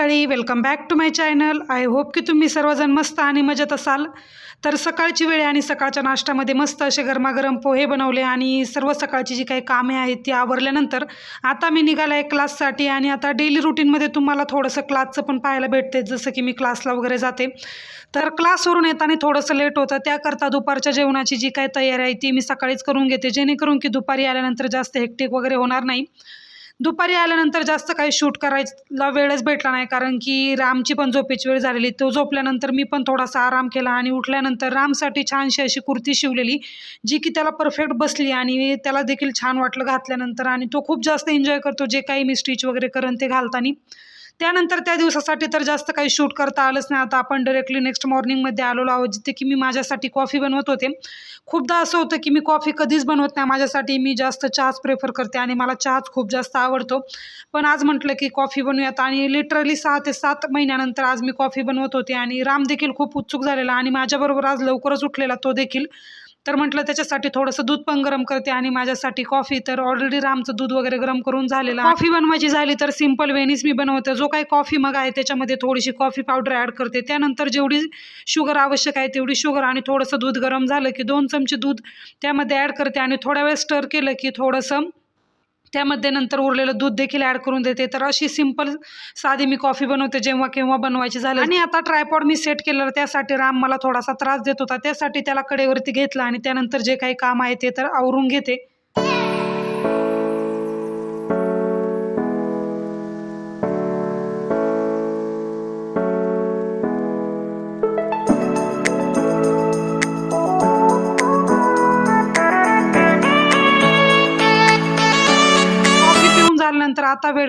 मंडळी welcome back to my channel I hope की तुम्ही सर्वजण मस्त आणि मजेत असाल. तर सकाळची वेळ आणि सकाळच्या नाश्त्यामध्ये मस्त असे गरमागरम पोहे बनवले आणि सर्व सकाळची जी काही कामे आहेत ती आवरल्यानंतर आता मी निघाला आहे क्लाससाठी आणि आता डेली रुटीनमध्ये तुम्हाला थोडंसं क्लासचं पण पाहायला भेटते जसं की मी क्लासला वगैरे जाते. तर क्लासवरून येताना थोडंसं लेट होतं त्याकरता दुपारच्या जेवणाची जी काही तयारी आहे ती मी सकाळीच करून घेते. जेणेकरून की दुपारी आल्यानंतर जास्त हेक्टिक वगैरे होणार नाही. दुपारी आल्यानंतर जास्त काही शूट करायला वेळच भेटला नाही कारण की रामची पण झोपेची वेळ झालेली. तो झोपल्यानंतर मी पण थोडासा आराम केला आणि उठल्यानंतर रामसाठी छानशी अशी कुर्ती शिवलेली जी की त्याला परफेक्ट बसली आणि त्याला देखील छान वाटलं घातल्यानंतर. आणि तो खूप जास्त एन्जॉय करतो जे काही मी स्टिच वगैरे करेन ते घालताना. त्यानंतर त्या दिवसासाठी तर जास्त काही शूट करता आलंच नाही. आता आपण डायरेक्टली नेक्स्ट मॉर्निंगमध्ये आलेलो आहोत जिथे की मी माझ्यासाठी कॉफी बनवत होते. खूपदा असं होतं की मी कॉफी कधीच बनवत नाही. माझ्यासाठी मी जास्त चहाच प्रेफर करते आणि मला चहाच खूप जास्त आवडतो. पण आज म्हटलं की कॉफी बनवूयात आणि लिटरली सहा ते सात महिन्यानंतर आज मी कॉफी बनवत होते आणि राम देखील खूप उत्सुक झालेला आणि माझ्याबरोबर आज लवकरच उठलेला तो देखील. तर म्हटलं त्याच्यासाठी थोडंसं दूध पण गरम करते आणि माझ्यासाठी कॉफी तर ऑलरेडी रामचं दूध वगैरे गरम करून झालेलं. कॉफी बनवायची झाली तर सिंपल वेनीच मी बनवते. जो काही कॉफी मग आहे त्याच्यामध्ये थोडीशी कॉफी पावडर ॲड करते. त्यानंतर जेवढी शुगर आवश्यक आहे तेवढी शुगर आणि थोडंसं दूध गरम झालं की दोन चमचे दूध त्यामध्ये ॲड करते. आणि थोड्या वेळ स्टर केलं की थोडंसं त्यामध्ये नंतर उरलेलं दूध देखील ॲड करून देते. तर अशी सिंपल साधी मी कॉफी बनवते जेव्हा केव्हा बनवायची झाली. आणि आता ट्रायपॉड मी सेट केलेलं त्यासाठी राम मला थोडासा त्रास देत होता. त्यासाठी त्याला कडेवरती घेतला आणि त्यानंतर जे काही काम आहे ते तर आवरून घेते.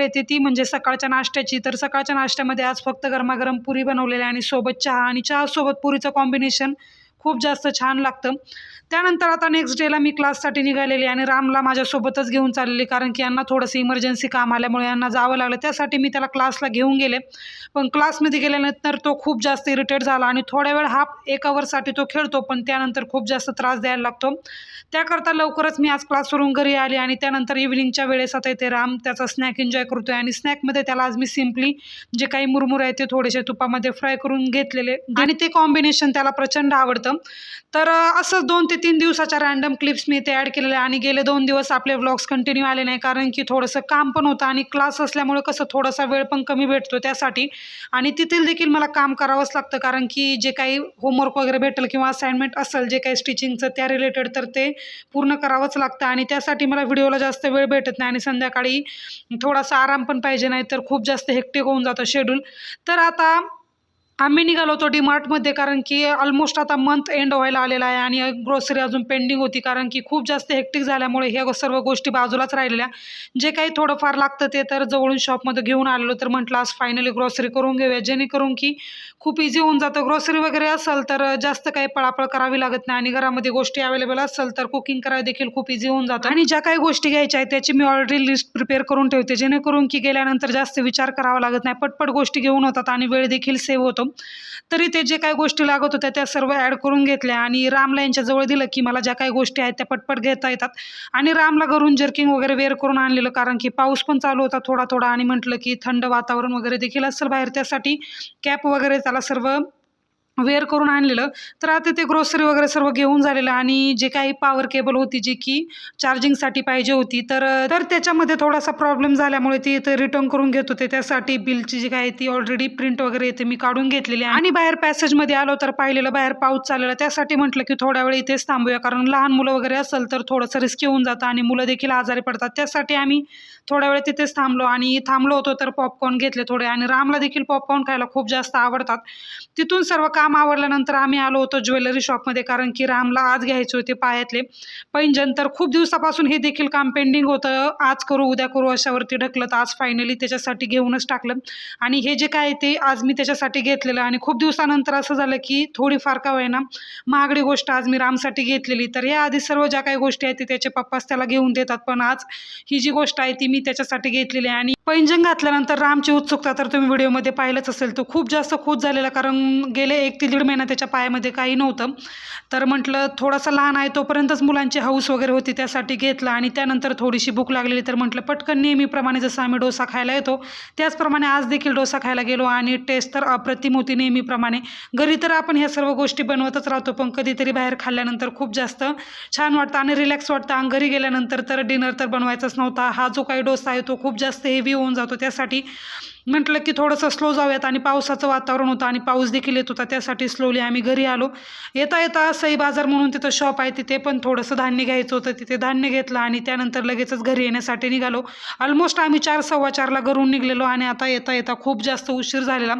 वेळ येते ती म्हणजे सकाळच्या नाश्त्याची. तर सकाळच्या नाश्त्यामध्ये आज फक्त गरमागरम पुरी बनवलेली आणि सोबत चहा आणि चहासोबत पुरीचं कॉम्बिनेशन खूप जास्त छान लागतं. त्यानंतर आता नेक्स्ट डेला मी क्लाससाठी निघालेली आणि रामला माझ्यासोबतच घेऊन चाललेली कारण की यांना थोडंसं इमर्जन्सी काम आल्यामुळे यांना जावं लागलं. त्यासाठी मी त्याला क्लासला घेऊन गेले. पण क्लासमध्ये गेल्यानंतर तो खूप जास्त इरिटेट झाला आणि थोड्या वेळ हा एक आवरसाठी तो खेळतो पण त्यानंतर खूप जास्त त्रास द्यायला लागतो. त्याकरता लवकरच मी आज क्लासवरून घरी आले आणि त्यानंतर इव्हिनिंगच्या वेळेस आता इथे राम त्याचा स्नॅक एन्जॉय करतोय आणि स्नॅकमध्ये त्याला आज मी सिम्पली जे काही मुरमुरे आहेत ते थोडेसे तुपामध्ये फ्राय करून घेतलेले. आणि ते कॉम्बिनेशन त्याला प्रचंड आवडतं. तर असंच दोन ते तीन दिवसाच्या रॅन्डम क्लिप्स मी ते ॲड केलेल्या आणि गेले दोन दिवस आपले व्लॉग्स कंटिन्यू आले नाही. कारण की थोडंसं काम पण होतं आणि क्लास असल्यामुळे कसं थोडासा वेळ पण कमी भेटतो त्यासाठी. आणि तिथील देखील मला काम करावंच लागतं. कारण की जे काही होमवर्क वगैरे भेटेल किंवा असाइनमेंट असेल जे काही स्टिचिंगचं त्या रिलेटेड तर ते पूर्ण करावंच लागतं. आणि त्यासाठी मला व्हिडिओला जास्त वेळ भेटत नाही आणि संध्याकाळी थोडासा आराम पण पाहिजे नाही तर खूप जास्त हेक्टिक होऊन जातं शेड्यूल तर आता आम्ही निघालो होतो डीमार्टमध्ये कारण की ऑलमोस्ट आता मंथ एंड व्हायला आलेला आहे आणि ग्रोसरी अजून पेंडिंग होती कारण की खूप जास्त हेक्टिक झाल्यामुळे ह्या सर्व गोष्टी बाजूलाच राहिलेल्या. जे काही थोडंफार लागतं ते तर जवळून शॉपमध्ये घेऊन आलेलो. तर म्हटलं आज फायनली ग्रोसरी करून घेऊया. जेणेकरून की खूप इझी होऊन जातं. ग्रोसरी वगैरे असेल तर जास्त काही पळापळ करावी लागत नाही आणि घरामध्ये गोष्टी अवेलेबल असेल तर कुकिंग करायला देखील खूप इझी होऊन जातं. आणि ज्या काही गोष्टी घ्यायच्या आहेत त्याची मी ऑलरेडी लिस्ट प्रिपेअर करून ठेवते. जेणेकरून की गेल्यानंतर जास्त विचार करावा लागत नाही. पटपट गोष्टी घेऊन होतात आणि वेळ देखील सेव्ह होतो. तरी ते जे काही गोष्टी लागत होत्या त्या सर्व ॲड करून घेतल्या आणि रामला यांच्या जवळ दिलं की मला ज्या काही गोष्टी आहेत त्या पटपट घेता येतात. आणि रामला घरून जर्किंग वगैरे वेअर करून आणलेलं कारण की पाऊस पण चालू होता थोडा थोडा आणि म्हटलं की थंड वातावरण वगैरे देखील असेल बाहेर त्यासाठी कॅप वगैरे त्याला सर्व वेअर करून आणलेलं. तर आता ते ग्रोसरी वगैरे सर्व घेऊन झालेलं आणि जे काही पॉवर केबल होती जी की चार्जिंगसाठी पाहिजे होती तर तर त्याच्यामध्ये थोडासा प्रॉब्लेम झाल्यामुळे ती इथे रिटर्न करून घेत होते. त्यासाठी बिलची जी काय ती ऑलरेडी प्रिंट वगैरे इथे मी काढून घेतलेली आहे. आणि बाहेर पॅसेजमध्ये आलो तर पाहिलेलं बाहेर पाऊस चाललेला. त्यासाठी म्हटलं की थोड्या वेळ इथेच थांबूया कारण लहान मुलं वगैरे असेल तर थोडंसं रिस्की होऊन जातं आणि मुलं देखील आजारी पडतात. त्यासाठी आम्ही थोड्या वेळ तिथेच थांबलो आणि थांबलो होतो तर पॉपकॉर्न घेतले थोडे. आणि रामला देखील पॉपकॉर्न खायला खूप जास्त आवडतात. तिथून सर्व काम आवडल्यानंतर आम्ही आलो होतो ज्वेलरी शॉपमध्ये कारण की रामला आज घ्यायचे होते पायातले. पैंजन तर खूप दिवसापासून हे देखील काम पेंडिंग होतं. आज करू उद्या करू अशावरती ढकलत आज फायनली त्याच्यासाठी घेऊनच टाकलं. आणि हे जे काय आहे ते आज मी त्याच्यासाठी घेतलेलं. आणि खूप दिवसानंतर असं झालं की थोडीफार का होईना महागडी गोष्ट आज मी रामसाठी घेतलेली. तर या आधी सर्व ज्या काही गोष्टी आहेत ते त्याचे पप्पाच त्याला घेऊन देतात. पण आज ही जी गोष्ट आहे ती मी त्याच्यासाठी घेतलेली आहे. आणि पैंजण घातल्यानंतर रामची उत्सुकता तर तुम्ही व्हिडिओमध्ये पाहिलंच असेल. तो खूप जास्त खुश झालेला कारण गेले एक ते दीड महिना त्याच्या पायामध्ये काही नव्हतं. तर म्हटलं थोडासा लहान आहे तोपर्यंतच मुलांची हाऊस वगैरे होती त्यासाठी घेतला आणि त्यानंतर थोडीशी भूक लागलेली. तर म्हटलं पटकन नेहमीप्रमाणे जसं आम्ही डोसा खायला येतो त्याचप्रमाणे आज देखील डोसा खायला गेलो आणि टेस्ट तर अप्रतिम होती नेहमीप्रमाणे. घरी तर आपण ह्या सर्व गोष्टी बनवतच राहतो पण कधीतरी बाहेर खाल्ल्यानंतर खूप जास्त छान वाटतं आणि रिलॅक्स वाटतं. आणि घरी गेल्यानंतर तर डिनर तर बनवायचाच नव्हता. हा जो काही डोसा आहे तो खूप जास्त हेवी होऊन जातो. त्यासाठी म्हटलं की थोडंसं स्लो जाऊयात आणि पावसाचं वातावरण होतं आणि पाऊस देखील येत होता त्यासाठी स्लोली आम्ही घरी आलो. येता येता सई बाजार म्हणून तिथं शॉप आहे तिथे पण थोडंसं धान्य घ्यायचं होतं तिथे धान्य घेतलं आणि त्यानंतर लगेचच घरी येण्यासाठी निघालो. ऑलमोस्ट आम्ही चार सव्वा चारला घरून निघलेलो आणि आता येता येता खूप जास्त उशीर झालेला.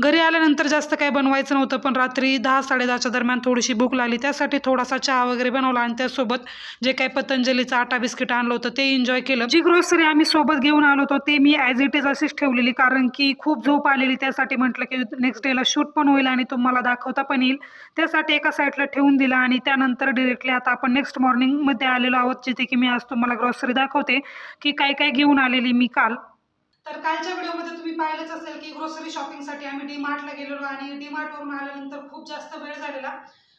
घरी आल्यानंतर जास्त काही बनवायचं नव्हतं पण रात्री दहा साडेदहाच्या दरम्यान थोडीशी भूक लागली. त्यासाठी थोडासा चहा वगैरे बनवला आणि त्यासोबत जे काही पतंजलीचं आटा बिस्किट आणलं होतं ते एन्जॉय केलं. जी ग्रोसरी आम्ही सोबत घेऊन आलो होतो ते मी ॲज इट इज अशीच ठेवलेली कारण की खूप झोप आलेली त्यासाठी म्हटलं की नेक्स्ट डेला शूट पण होईल आणि तुम्हाला दाखवता पण येईल. त्यासाठी एका साईडला ठेवून दिला आणि त्यानंतर डिरेक्टली आता आपण नेक्स्ट मॉर्निंगमध्ये आलेलो आहोत जिथे की मी आज तुम्हाला ग्रॉसरी दाखवते की काय काय घेऊन आलेली मी काल. तर कालच्या व्हिडिओमध्ये तुम्ही पाहिलंच असेल की ग्रोसरी शॉपिंगसाठी आम्ही डी मार्टला गेलेलो आणि डी मार्टवरून आल्यानंतर खूप जास्त वेळ झालेला.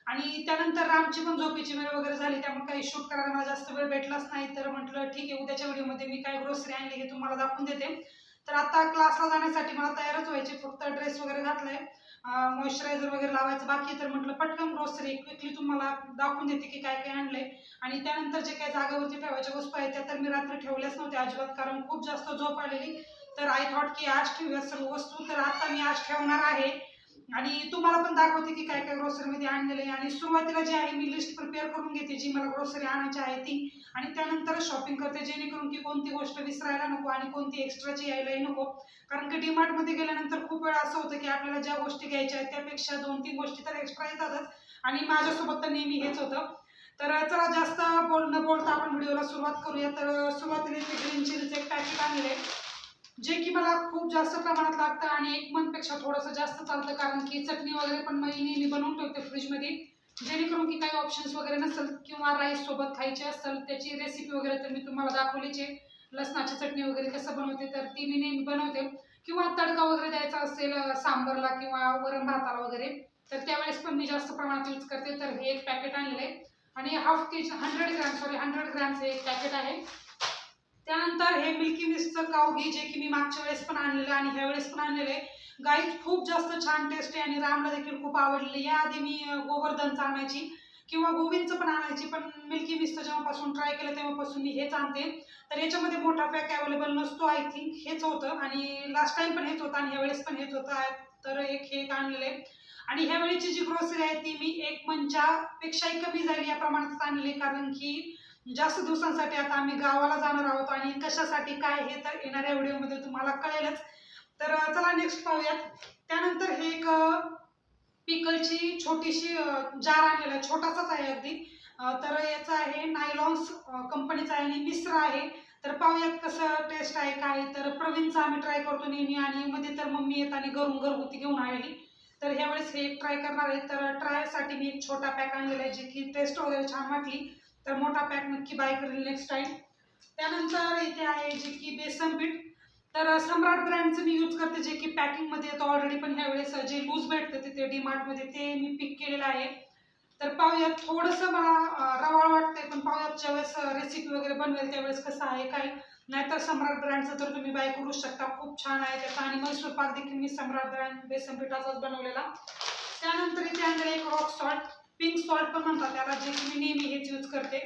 आणि त्यानंतर रामची पण झोपेची वेळ वगैरे झाली त्यामुळे काही शूट करायला मला जास्त वेळ भेटलाच नाही. तर म्हटलं ठीक आहे उद्याच्या व्हिडिओमध्ये मी काय ग्रोसरी आणली हे तुम्हाला दाखवून देते. तर आता क्लासला जाण्यासाठी मला तयारच व्हायची. फक्त ड्रेस वगैरे घातलाय. मॉइश्चरायझर वगैरे लावायचं बाकी तर म्हटलं पटकन ग्रोसरी क्विकली तुम्हाला दाखवून देते की काय काय आणलंय. आणि त्यानंतर जे काही जागेवरती ठेवायच्या वस्तू आहेत त्या तर मी रात्री ठेवल्याच नव्हत्या अजिबात कारण खूप जास्त झोप आलेली. तर आय थॉट की आज ठेवूया सर्व वस्तू. तर आता मी आज ठेवणार आहे आणि तुम्हाला पण दाखवते की काय काय ग्रोसरीमध्ये आणलेलं आहे. आणि सुरुवातीला जे आहे मी लिस्ट प्रिपेअर करून घेते जी मला ग्रोसरी आणायची आहे ती. आणि त्यानंतर शॉपिंग करते जेणेकरून की कोणती गोष्ट विसरायला नको आणि कोणती एक्स्ट्राची यायलाही नको. कारण की डीमार्टमध्ये गेल्यानंतर खूप वेळा असं होतं की आपल्याला ज्या गोष्टी घ्यायच्या आहेत त्यापेक्षा दोन तीन गोष्टी तर एक्स्ट्रा येतातच. आणि माझ्यासोबत तर नेहमी हेच होतं. तर चला जास्त बोल न बोलता आपण व्हिडिओला सुरुवात करूया. तर सुरुवातीला ग्रीन चिलीचं एक पॅकेट आणले आहे. जे की मला खूप जास्त प्रमाणात लागतं आणि एक मंथपेक्षा थोडंसं जास्त चालतं कारण की चटणी वगैरे पण मी नेहमी बनवून ठेवते फ्रीजमध्ये. जेणेकरून की काही ऑप्शन्स वगैरे नसेल किंवा राईस सोबत खायचे असेल त्याची रेसिपी वगैरे तर मी तुम्हाला दाखवलीच आहे. लसणाची चटणी वगैरे कसं बनवते तर ती मी नेहमी बनवते. किंवा तडका वगैरे द्यायचा असेल सांबरला किंवा वरण भाताला वगैरे तर त्यावेळेस पण मी जास्त प्रमाणात यूज करते. तर हे एक पॅकेट आणलेलं आहे आणि half K G hundred gram sorry hundred ग्रॅमचं एक पॅकेट आहे. त्यानंतर हे मिल्की मिस्टचं काव घी जे की मी मागच्या वेळेस पण आणलेलं आणि ह्या वेळेस पण आणलेलं आहे. गाईच खूप जास्त छान टेस्ट आहे आणि रामला देखील खूप आवडले याआधी मी गोवर्धनचं आणायची किंवा गोविंदचं पण आणायची पण मिल्की मिस्टचं जेव्हापासून ट्राय केलं तेव्हापासून मी हेच आणते. तर याच्यामध्ये मोठा पॅक अवेलेबल नसतो आय थिंक हेच होतं आणि लास्ट टाइम पण हेच होतं आणि ह्यावेळेस पण हेच होतं. तर एक हे एक आणलेलं आहे. आणि ह्या वेळेची जी ग्रोसरी आहे ती मी एक पेक्षाही कमी जाईल या प्रमाणात आणली कारण की जास्त दिवसांसाठी आता आम्ही गावाला जाणार आहोत आणि कशासाठी काय हे तर येणाऱ्या व्हिडिओमध्ये तुम्हाला कळेलच. तर चला नेक्स्ट पाहूयात. त्यानंतर हे एक पिकलची छोटीशी जार आणलेला आहे छोटासाच आहे अगदी. तर याचं आहे नायलॉन्स कंपनीचा आहे आणि मिश्र आहे. तर पाहूयात कसं टेस्ट आहे काय. तर प्रवीणचा आम्ही ट्राय करतो नेहमी आणि मध्ये तर मम्मी येत आणि घरून घरगुती घेऊन आलेली. तर ह्यावेळेस हे एक ट्राय करणार आहे. तर ट्रायसाठी मी एक छोटा पॅक आणलेला आहे जे की टेस्ट वगैरे छान वाटली. तर मोठा पॅक नक्की बाय करेल नेक्स्ट टाइम त्यानंतर इथे आहे जे की बेसन पीठ. तर सम्राट ब्रँडचं मी यूज करते जे की पॅकिंगमध्ये येतं ऑलरेडी पण ह्यावेळेस जे लूज भेटतं तिथे डीमार्टमध्ये ते मी पिक केलेलं आहे. तर पाहुयात थोडंसं मला रवाळ वाटतंय पण पाहूयात ज्यावेळेस रेसिपी वगैरे बनवेल त्यावेळेस कसं आहे काय. नाहीतर सम्राट ब्रँडचं तर तुम्ही बाय करू शकता. खूप छान आहे त्याचा आणि मैसूर पाक देखील मी सम्राट ब्रँड बेसन पिठाचाच बनवलेला. त्यानंतर इथे आणलं एक रॉक सॉल्ट पिंक सॉल्ट पण म्हणतात त्याला जे की मी नेहमी हेच यूज करते.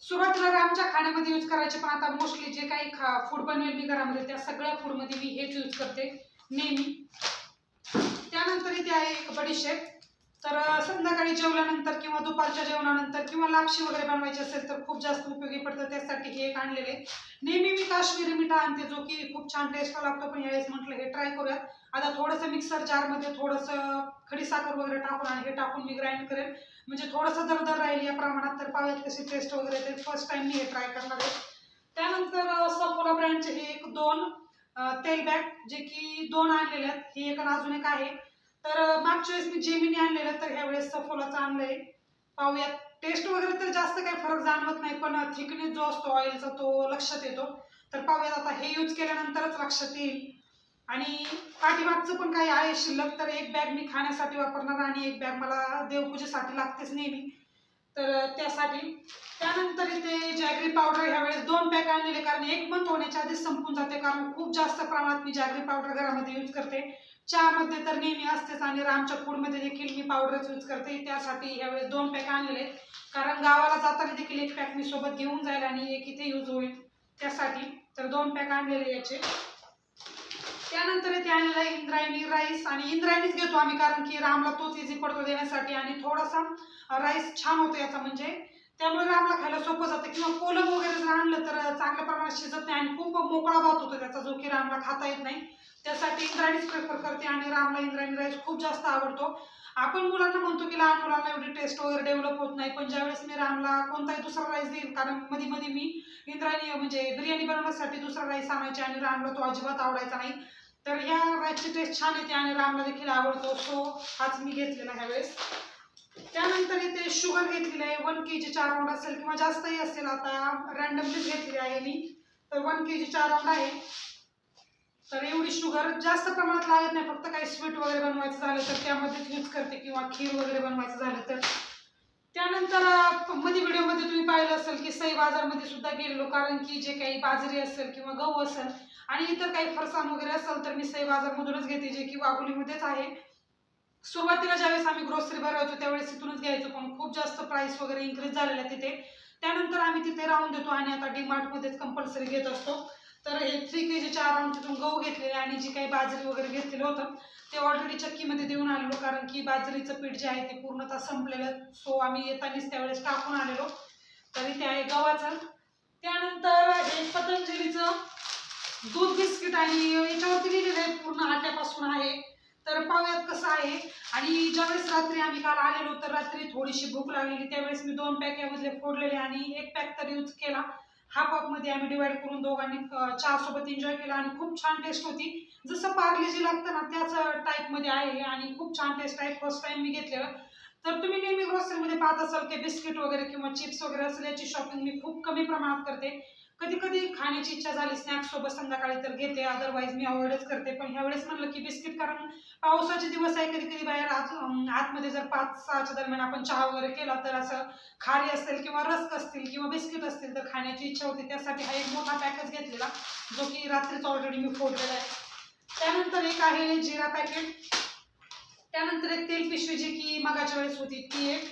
सुरुवातीला आमच्या खाण्यामध्ये यूज करायचे पण आता मोस्टली जे काही खा फूड बनवेल मी घरामध्ये त्या सगळ्या फूडमध्ये मी हेच यूज करते नेहमी. त्यानंतर इथे आहे एक बडीशेप. तर संध्याकाळी जेवल्यानंतर किंवा दुपारच्या जेवणानंतर किंवा लापशी वगैरे बनवायची असेल तर खूप जास्त उपयोगी पडतं. त्यासाठी हे एक आणलेले नेहमी मी काश्मीरी मिठा आणते जो की खूप छान टेस्टला लागतो. पण यावेळेस म्हटलं हे ट्राय करूयात. आता थोडंसं मिक्सर जारमध्ये थोडंसं खडीसाखर वगैरे टाकून आणि हे टाकून मी ग्राइंड करेन म्हणजे थोडंसं दरदर राहील या प्रमाणात तर पाहूयात कशी टेस्ट वगैरे ते फर्स्ट टाइम मी हे ट्राय करणार आहे. त्यानंतर सफोला ब्रँडचे हे एक दोन तेल बॅग जे की दोन आणलेले आहेत. हे एक अजून एक आहे. तर मागच्या वेळेस मी जेमिनी आणलेलं तर ह्या वेळेस सफोलाचं आणलंय. पाहूयात. टेस्ट वगैरे तर जास्त काही फरक जाणवत नाही पण थिकनेस जो असतो ऑइलचा तो लक्षात येतो. तर पाहूयात आता हे यूज केल्यानंतरच लक्षात येईल. आणि पाठीमागचं पण काही आहे शिल्लक तर एक बॅग मी खाण्यासाठी वापरणार आणि एक बॅग मला देवपूजेसाठी लागतेच नेहमी. तर त्यासाठी. त्यानंतर इथे जॅगरी पावडर ह्या वेळेस दोन पॅक आणलेले कारण एक मंथ होण्याच्या आधीच संपून जाते कारण खूप जास्त प्रमाणात मी जॅगरी पावडर घरामध्ये यूज करते. चहामध्ये तर नेहमी असतेच आणि रामच्या फूडमध्ये देखील मी पावडरच यूज करते. त्यासाठी यावेळेस दोन पॅक आणलेले आहेत. कारण गावाला जाताना देखील एक पॅक मी सोबत घेऊन जाईल आणि एक इथे यूज होईल. त्यासाठी तर दोन पॅक आणलेले याचे. त्यानंतर इथे आणलेला इंद्रायणी राईस आणि इंद्रायणीच घेतो आम्ही कारण की रामला तोच इझी पडतो देण्यासाठी आणि थोडासा राईस छान होतो याचा म्हणजे. त्यामुळे रामला खायला सोपं जातं. किंवा कोलम वगैरे जर आणलं तर चांगल्या प्रमाणात शिजत नाही आणि खूप मोकळा भात होतो त्याचा जो की रामला खाता येत नाही. त्यासाठी इंद्रायणीच प्रेफर करते आणि रामला इंद्रायणी राईस खूप जास्त आवडतो. आपण मुलांना म्हणतो की लहान मुलांना एवढी टेस्ट वगैरे डेव्हलप होत नाही. पण ज्यावेळेस मी रामला कोणताही दुसरा राईस देईल कारण मध्ये मध्ये मी इंद्रायणी म्हणजे बिर्याणी बनवण्यासाठी दुसरा राईस आणायचे आणि रामला तो अजिबात आवडायचा नाही. तर ह्या राईसची टेस्ट छान येते आणि रामला देखील आवडतो. सो हाच मी घेतलेला ह्यावेळेस त्यानंतर इथे शुगर घेतलेली आहे वन के जी चार राऊंड असेल किंवा जास्तही असेल आता रॅन्डमलीच घेतलेली आहे मी. तर वन के जी चार राऊंड आहे. तर एवढी शुगर जास्त प्रमाणात लागत नाही फक्त काही स्वीट वगैरे बनवायचं झालं तर त्यामध्येच यूज करते किंवा खीर वगैरे बनवायचं झालं तर. त्यानंतरमध्ये व्हिडिओमध्ये तुम्ही पाहिलं असेल की सई बाजारमध्ये सुद्धा गेलेलो कारण की जे काही बाजरी असेल किंवा गहू असेल आणि इतर काही फरसाण वगैरे असेल तर मी सई बाजारमधूनच घेते जे की वाघोलीमध्येच आहे. सुरुवातीला ज्यावेळेस आम्ही ग्रोसरी भरवायचो त्यावेळेस तिथूनच घ्यायचो पण खूप जास्त प्राइस वगैरे इन्क्रीज झालेला आहे तिथे. त्यानंतर आम्ही तिथे राहून देतो आणि आता डीमार्टमध्येच कंपल्सरी घेत असतो. तर हे थ्री के जीच्या अराउंड तिथून गहू घेतलेले आणि जी काही बाजरी वगैरे घेतलेलं होतं ते ऑलरेडी चक्कीमध्ये देऊन आलेलो कारण की बाजरीचं पीठ जे आहे ते पूर्णतः संपलेलं. सो आम्ही येतानीच त्यावेळेस टाकून आलेलो. तरी ते आहे गव्हाचं. त्यानंतर हे पतंजलीचं दूध बिस्किट आणि याच्यावरती लिहिलेलं आहे पूर्ण आट्यापासून आहे. तर पाहूयात कसं आहे. आणि ज्यावेळेस रात्री आम्ही काल आलेलो तर रात्री थोडीशी भूक लागलेली. त्यावेळेस मी दोन पॅक यामधले फोडलेले आणि एक पॅक तर यूज केला. हाफमध्ये आम्ही डिवाइड करून दोघांनी अं, चहासोबत एन्जॉय केला आणि खूप छान टेस्ट होती. जसं पार्ले जी लागतं ना त्याच टाईपमध्ये आहे आणि खूप छान टेस्ट आहे. फर्स्ट टाइम मी घेतलेलं. तर तुम्ही नेहमी ग्रोसरीमध्ये पाहत असाल की बिस्किट वगैरे किंवा चिप्स वगैरे असेल याची शॉपिंग मी खूप कमी प्रमाणात करते. कधी कधी खाण्याची इच्छा झाली स्नॅक्स सोबत संध्याकाळी तर घेते. अदरवाईज मी अवॉइडच करते. पण ह्यावेळेस म्हणलं की बिस्किट कारण पावसाचे दिवस आहे कधी कधी बाहेर आत आतमध्ये जर पाच सहाच्या दरम्यान आपण चहा वगैरे केला तर असं खारी असेल किंवा रस्क असतील किंवा बिस्किट असतील तर खाण्याची इच्छा होती. त्यासाठी हा एक मोठा पॅकच घेतलेला जो की रात्रीच ऑलरेडी मी फोडलेला आहे. त्यानंतर एक आहे जिरा पॅकेट त्यानंतर एक तेल पिशवी जी की मगाच्या वेळेस होती ती एक.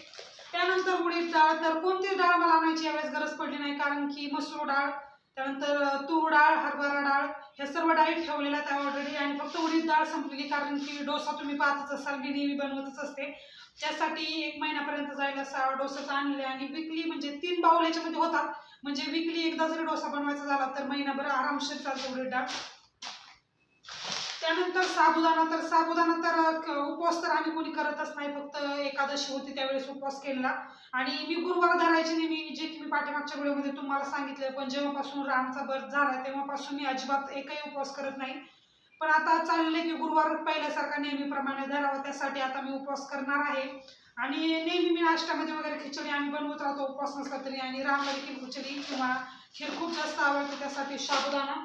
त्यानंतर उडीद डाळ तर कोणतीच डाळ मला आणायची यावेळेस गरज पडली नाही कारण की मसूर डाळ त्यानंतर तूर डाळ हरभरा डाळ ह्या सर्व डाळी ठेवलेल्या आहेत ऑलरेडी आणि फक्त उडीद डाळ संपलेली कारण की डोसा तुम्ही पाहतच असाल मी नेहमी बनवतच असते. त्यासाठी एक महिन्यापर्यंत जायला सहा डोसाच आणले आणि विकली म्हणजे तीन बाऊल याच्यामध्ये होतात. म्हणजे विकली एकदा जरी डोसा बनवायचा झाला तर महिनाभर आरामशीर चालतो उडीद डाळ. त्यानंतर साबुदाणा तर साबुदाणा तर उपवास तर आम्ही कोणी करतच नाही. फक्त एकादशी होती त्यावेळेस उपवास केला आणि मी गुरुवार धरायचे नेहमी जे की मी पाठीमागच्या वेळेमध्ये तुम्हाला सांगितलं पण जेव्हापासून रामचा बर्थ झाला तेव्हापासून मी अजिबात एकही उपवास करत नाही. पण आता चालले की गुरुवार पहिल्यासारखा नेहमीप्रमाणे धरावा. त्यासाठी आता मी उपवास करणार आहे. आणि नेहमी मी नाश्त्यामध्ये वगैरे खिचडी आम्ही बनवत राहतो. उपवास नसला तरी. आणि रामला देखील खिचडी किंवा खीर खूप जास्त आवडते त्यासाठी साबुदाणा.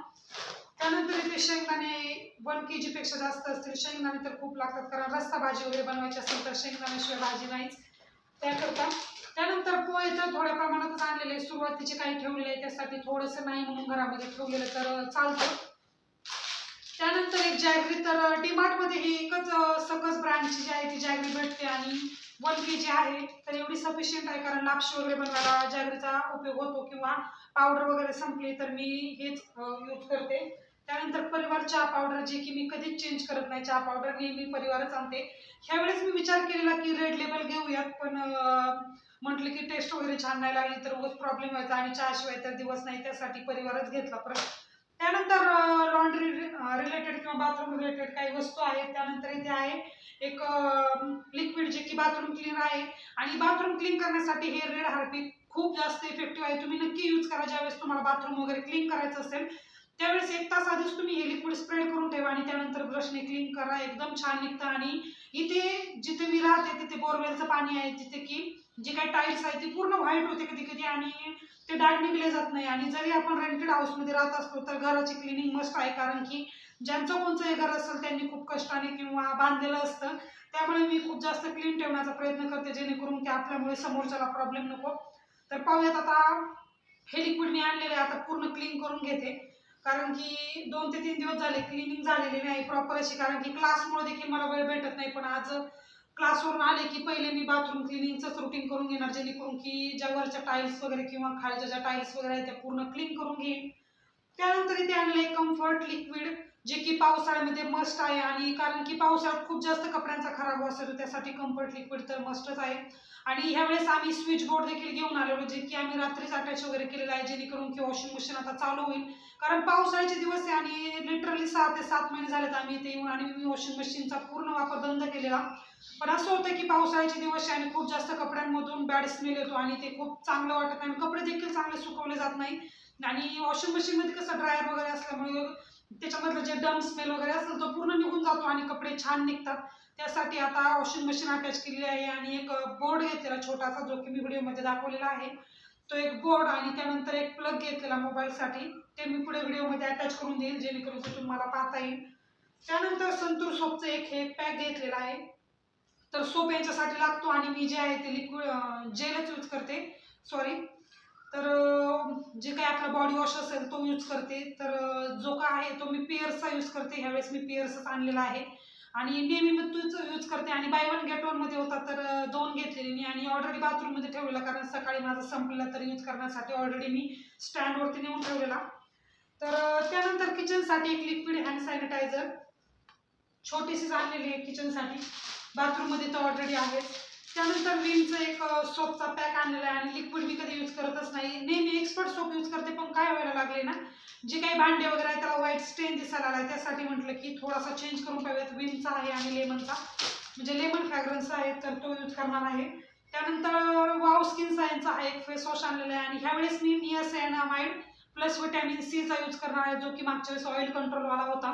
त्यानंतर इथे शेंगदाणे वन के पेक्षा जास्त असतील. शेंगदाणे तर खूप लागतात कारण रस्सा भाजी वगैरे बनवायची असेल तर शेंगदाण्याशिवाय भाजी नाहीच. त्याकरता त्यानंतर पोहे तर थोड्या प्रमाणातच आणलेले सुरुवातीचे काही ठेवलेले आहे त्यासाठी थोडंसं नाही म्हणून घरामध्ये ठेवलेलं तर चालतं. त्यानंतर एक जॅगरी तर डीमार्टमध्ये ही एकच सकस ब्रँडची जी आहे ती जॅगरी भेटते आणि वन के जी आहे. तर एवढी सफिशियंट आहे कारण लापशी वगैरे बनवायला जॅगरीचा उपयोग होतो किंवा पावडर वगैरे संपली तर मी हेच यूज करते. त्यानंतर परिवार चहा पावडर जे की मी कधीच चेंज करत नाही. चहा पावडर नेहमी परिवारच आणते. ह्यावेळेस मी विचार केलेला की रेड लेबल घेऊयात पण म्हटलं की टेस्ट वगैरे छान नाही लागली तर रोज प्रॉब्लेम व्हायचा आणि चहाशिवाय तर दिवस नाही त्यासाठी परिवारच घेतला परत त्यानंतर लॉन्ड्री रिलेटेड किंवा बाथरूम रिलेटेड काही वस्तू आहेत. त्यानंतर इथे आहे एक लिक्विड जे की बाथरूम क्लीन आहे. आणि बाथरूम क्लीन करण्यासाठी हे रेड हार्पिक खूप जास्त इफेक्टिव्ह आहे. तुम्ही नक्की यूज करा ज्यावेळेस तुम्हाला बाथरूम वगैरे क्लीन करायचं असेल. त्यावेळेस एक तास आधीच तुम्ही हे लिक्विड स्प्रेड करून ठेवा आणि त्यानंतर ब्रशने क्लीन करा. एकदम छान निघतं आणि इथे जिथे मी राहते तिथे बोरवेलचं पाणी आहे तिथे की जे काही टाईल्स आहे ती पूर्ण व्हाईट होते कधी कधी आणि ते डाग निघले जात नाही. आणि जरी आपण रेंटेड हाऊसमध्ये राहत असतो तर घराची क्लिनिंग मस्ट आहे. कारण की ज्यांचं कोणचं हे घर असेल त्यांनी खूप कष्टाने किंवा बांधलेलं असतं. त्यामुळे मी खूप जास्त क्लीन ठेवण्याचा प्रयत्न करते जेणेकरून की आपल्यामुळे समोरच्याला प्रॉब्लेम नको. तर पाहूयात आता हे लिक्विड मी आणलेलं आहे आता पूर्ण क्लीन करून घेते. कारण की दोन ते तीन दिवस झाले क्लिनिंग झालेली नाही प्रॉपर अशी कारण की क्लासमुळे देखील मला वेळ भेटत नाही. पण आज क्लासवरून आले की पहिले मी बाथरूम क्लिनिंगचंच रुटीन करून घेणार जेणेकरून की ज्या वरच्या टाईल्स वगैरे किंवा खालच्या ज्या टाईल्स वगैरे आहेत त्या पूर्ण क्लीन करून घेईन. त्यानंतर इथे आणलं आहे कम्फर्ट लिक्विड जे की पावसाळ्यामध्ये मस्ट आहे आणि कारण की पावसाळ्यात खूप जास्त कपड्यांचा खराब असतो त्यासाठी कम्फर्ट लिक्विड तर मस्टच आहे. आणि ह्यावेळेस आम्ही स्विच बोर्ड देखील घेऊन आलेलो जे म्हणजे की आम्ही रात्रीच अटॅच वगैरे केलेलं आहे जेणेकरून की वॉशिंग मशीन आता चालू होईल. कारण पावसाळ्याचे दिवस आहे आणि लिटरली सहा ते सात महिने झालेत आम्ही इथे येऊन आणि मी वॉशिंग मशीनचा पूर्ण वापर बंद केलेला. पण असं होतं की पावसाळ्याचे दिवस आहे आणि खूप जास्त कपड्यांमधून बॅड स्मेल येतो आणि ते खूप चांगलं वाटत नाही आणि कपडे देखील चांगले सुकवले जात नाही. आणि वॉशिंग मशीनमध्ये कसं ड्रायर वगैरे असल्यामुळे त्याच्यामधलं जे डम स्मेल वगैरे असेल तो पूर्ण निघून जातो आणि कपडे छान निघतात. त्यासाठी आता वॉशिंग मशीन अटॅच केलेली आहे आणि एक बोर्ड घेतलेला छोटासा जो की मी व्हिडिओमध्ये दाखवलेला आहे. तो एक बोर्ड आणि त्यानंतर एक प्लग घेतलेला मोबाईलसाठी ते मी पुढे व्हिडिओमध्ये अटॅच करून देईल जेणेकरून ते तुम्हाला पाहता येईल. त्यानंतर संतूर सोपचं एक हे पॅक घेतलेला आहे. तर सोप यांच्यासाठी लागतो आणि मी जे आहे ते लिक्विड जेलच यूज करते. सॉरी तर जे काही आपला बॉडी वॉश असेल तो यूज करते. तर जो काय आहे तो मी पिअर्सचा यूज करते. ह्यावेळेस मी पिअर्सच आणलेला आहे. आणि नेहमी मी तूच यूज करते. आणि बाय वन गेट वनमध्ये होता तर दोन घेतलेली मी. आणि ऑलरेडी बाथरूममध्ये ठेवलेला कारण सकाळी माझा संपलेला तर यूज करण्यासाठी ऑलरेडी मी स्टँडवरती नेऊन ठेवलेला. तर त्यानंतर किचनसाठी एक लिक्विड हँड सॅनिटायझर छोटीशीच आणलेली आहे किचनसाठी बाथरूममध्ये तर ऑलरेडी आहे. त्यानंतर विमचं एक सोपचा पॅक आणलेला आहे आणि लिक्विड मी कधी यूज करतच नाही. नेहमी एक्सपर्ट सोप यूज करते पण काय व्हायला लागले ना जे काही भांडे वगैरे आहे त्याला व्हाईट स्टेन दिसायला आला त्यासाठी म्हटलं की थोडासा चेंज करून पाहूयात. विमचा आहे आणि लेमनचा म्हणजे लेमन फ्रॅग्रन्स आहे तर तो यूज करणार आहे. त्यानंतर वाव स्किन सायन्सचा हा एक फेस वॉश आणलेला आहे. आणि ह्यावेळेस मी नियासॅनामाइड प्लस व्हिटॅमिन सीचा यूज करणार आहे जो की मागच्या वेळेस ऑइल कंट्रोलवाला होता.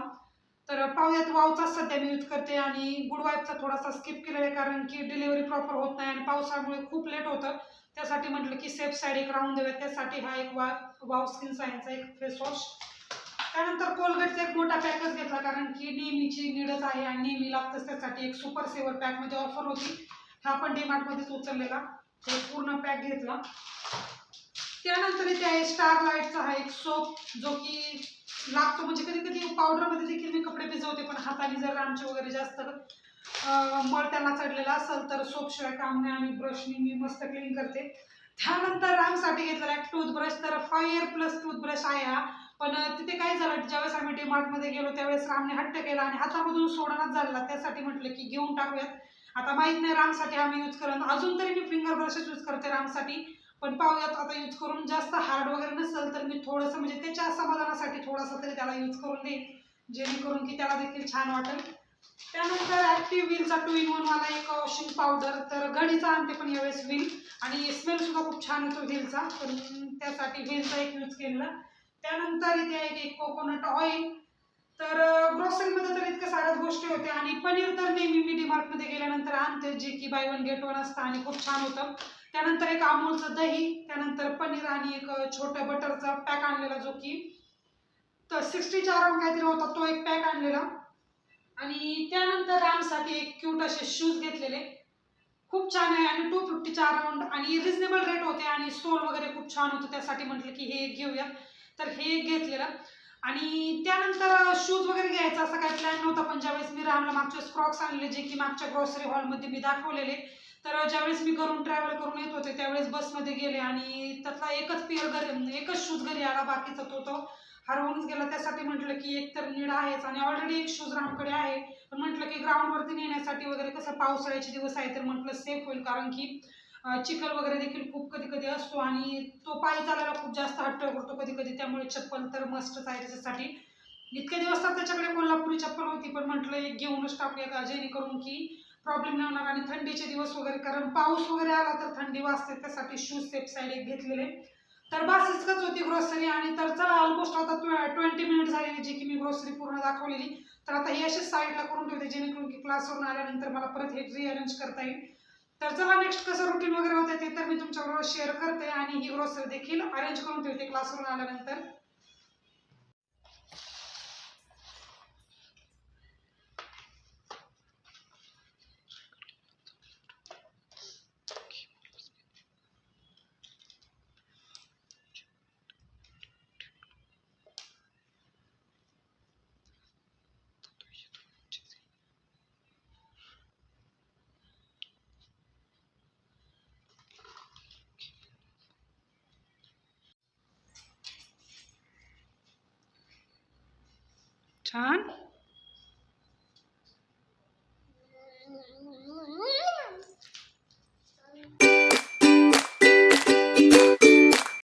तर पाहूयात वावचाच सध्या मी यूज करते आणि गुड वाईफचा थोडासा स्किप केलेला आहे कारण की डिलिव्हरी प्रॉपर होत नाही आणि पावसामुळे खूप लेट होतं. त्यासाठी म्हटलं की सेफ साईड एक राहून देऊयात. त्यासाठी हा एक वा वाव स्किन सायन्सचा एक फेस वॉश त्यानंतर कोलगेटचा एक मोठा पॅकच घेतला कारण की नेहमीची नीडच आहे आणि नेहमी लागतंच त्यासाठी एक सुपर सेवर पॅक म्हणजे ऑफर होती. हा पण डीमार्टमध्येच उचललेला. तो पूर्ण पॅक घेतला. त्यानंतर इथे आहे स्टार लाईटचा हा एक सोप जो की लागतो म्हणजे कधी कधी पावडरमध्ये देखील मी कपडे भिजवते पण हाताने जर आमचे वगैरे जास्त मळ त्यांना चढलेला असेल तर सोपशिवाय कामने काम नाही आणि ब्रशने मी मस्त क्लीन करते. त्यानंतर रामसाठी घेतलेला एक टूथब्रश तर फायर इयर प्लस टूथब्रश आहे हा. पण तिथे काय झालं ज्यावेळेस आम्ही डीमार्टमध्ये गेलो त्यावेळेस रामने हट्ट केला आणि हातामधून सोडणाच झाला त्यासाठी म्हटलं की घेऊन टाकूयात. आता माहीत नाही रामसाठी आम्ही यूज करत अजून तरी मी फिंगर ब्रशच यूज करते रामसाठी. पण पाहुयात आता यूज करून जास्त हार्ड वगैरे नसेल तर मी थोडंसं म्हणजे त्याच्या समाधानासाठी थोडासा तरी त्याला यूज करून देईन. जेणेकरून की त्याला देखील छान वाटेल. त्यानंतर ॲक्टिव्ह व्हीलचा टू इन वन वाला एक वॉशिंग पावडर तर घडीचा आणते पण यावेळेस व्हील आणि स्मेल सुद्धा खूप छान येतो व्हीलचा पण त्यासाठी व्हीलचा एक यूज केलेला. त्यानंतर इथे आहे एक कोकोनट ऑइल तर ग्रोसरीमध्ये तर इतक्या साऱ्याच गोष्टी होत्या. आणि पनीर तर नेहमी मी डीमार्टमध्ये गेल्यानंतर आणते जे की बाय वन गेट वन असतं आणि खूप छान होतं. त्यानंतर एक अमूलचं दही त्यानंतर पनीर आणि एक छोटं बटरचा पॅक आणलेला जो की. तर सिक्स्टीच्या अराउंड काहीतरी होता तो एक पॅक आणलेला. आणि त्यानंतर रामसाठी एक क्यूट असे शूज घेतलेले. खूप छान आहे आणि टू फिफ्टीच्या अराउंड आणि रिजनेबल रेट होते आणि सोल वगैरे खूप छान होतं त्यासाठी म्हटलं की हे एक घेऊया. तर हे एक घेतलेलं. आणि त्यानंतर शूज वगैरे घ्यायचा असा काही प्लॅन नव्हता पण ज्यावेळेस मी रामला मागच्या स्क्रॉक्स आणले जे की मागच्या ग्रॉसरी हॉलमध्ये मी दाखवलेले तर ज्यावेळेस मी घरून ट्रॅव्हल करून येत होते त्यावेळेस बसमध्ये गेले आणि त्यातला एकच पेअर घरी एकच शूज घरी आला बाकीचा तो तो हरवूनच गेला. त्यासाठी म्हटलं की एक तर नीड आहेच आणि ऑलरेडी एक शूज रामकडे आहे. पण म्हटलं की ग्राउंडवरती नेण्यासाठी वगैरे कसं पावसाळ्याचे दिवस आहे तर म्हटलं सेफ होईल. कारण की चिखल वगैरे देखील खूप कधी कधी असतो आणि तो पायी चालायला खूप जास्त हट्ट करतो कधी कधी त्यामुळे चप्पल तर मस्तच आहे त्याच्यासाठी. इतके दिवस तर त्याच्याकडे कोल्हापुरी चप्पल होती पण म्हटलं एक घेऊनच टाकूया का? जेणेकरून की प्रॉब्लेम नाही होणार. आणि थंडीचे दिवस वगैरे कारण पाऊस वगैरे आला तर थंडी वाजते. त्यासाठी शूज सेफ साईड एक घेतलेले. तर बस इतकंच होती ग्रोसरी आणि तर चला ऑलमोस्ट आता ट्वेंटी मिनिट झालेली जी की मी ग्रोसरी पूर्ण दाखवलेली. तर आता ही अशीच साईडला करून ठेवते जेणेकरून की क्लासवरून आल्यानंतर मला परत हे रिअरेंज करता येईल. तर चला नेक्स्ट कसं रुटीन वगैरे होतं ते तर मी तुमच्याबरोबर शेअर करते. आणि ही ग्रोसरी देखील अरेंज करून ठेवते क्लासवरून आल्यानंतर. छान